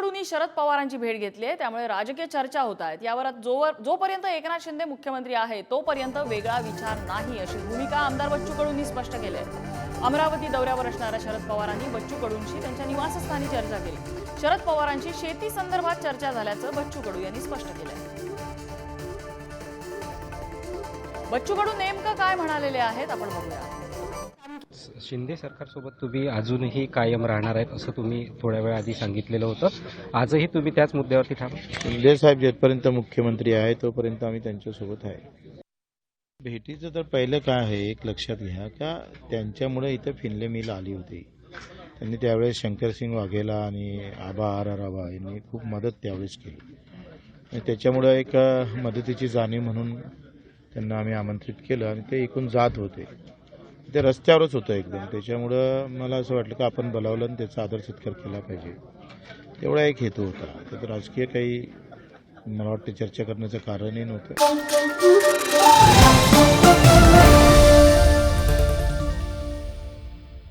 कडूनही शरद पवारांची भेट घेतली आहे. त्यामुळे राजकीय चर्चा होत आहेत. यावर जोवर जोपर्यंत एकनाथ शिंदे मुख्यमंत्री आहे तोपर्यंत वेगळा विचार नाही अशी भूमिका आमदार बच्चू कडूंनी स्पष्ट केली आहे. अमरावती दौऱ्यावर असणाऱ्या शरद पवारांनी बच्चू कडूंशी त्यांच्या निवासस्थानी चर्चा केली. शरद पवारांची शेती संदर्भात चर्चा झाल्याचं बच्चू कडू यांनी स्पष्ट केलं बच्चू कडू नेमकं काय म्हणालेले आहेत? आपण बघूया. शिंदे सरकारसोबत तुम्ही अजूनही कायम राहणार आहेत असं तुम्ही थोड्या वेळ आधी सांगितलेलं होतं. आजही तुम्ही त्याच मुद्द्यावरती ठाम शिंदे साहेब जेथपर्यंत मुख्यमंत्री आहे तोपर्यंत आम्ही त्यांच्यासोबत आहे. भेटीचं तर पहिलं काय आहे एक लक्षात घ्या का त्यांच्यामुळे इथं फिनले मिल आली होती. त्यांनी त्यावेळेस शंकरसिंग वाघेला आणि आबा आर आर आबा यांनी खूप मदत त्यावेळेस केली. आणि त्याच्यामुळं एक मदतीची जाणीव म्हणून त्यांना आम्ही आमंत्रित केलं आणि ते एकूण जात होते. ते रस्त्यावरच होतं एकदम. त्याच्यामुळं मला असं वाटलं की आपण बोलावलं आणि त्याचा आदर सत्कार केला पाहिजे. तेवढा एक हेतू होता. त्यात राजकीय काही मला वाटतं चर्चा करण्याचं कारणही नव्हतं.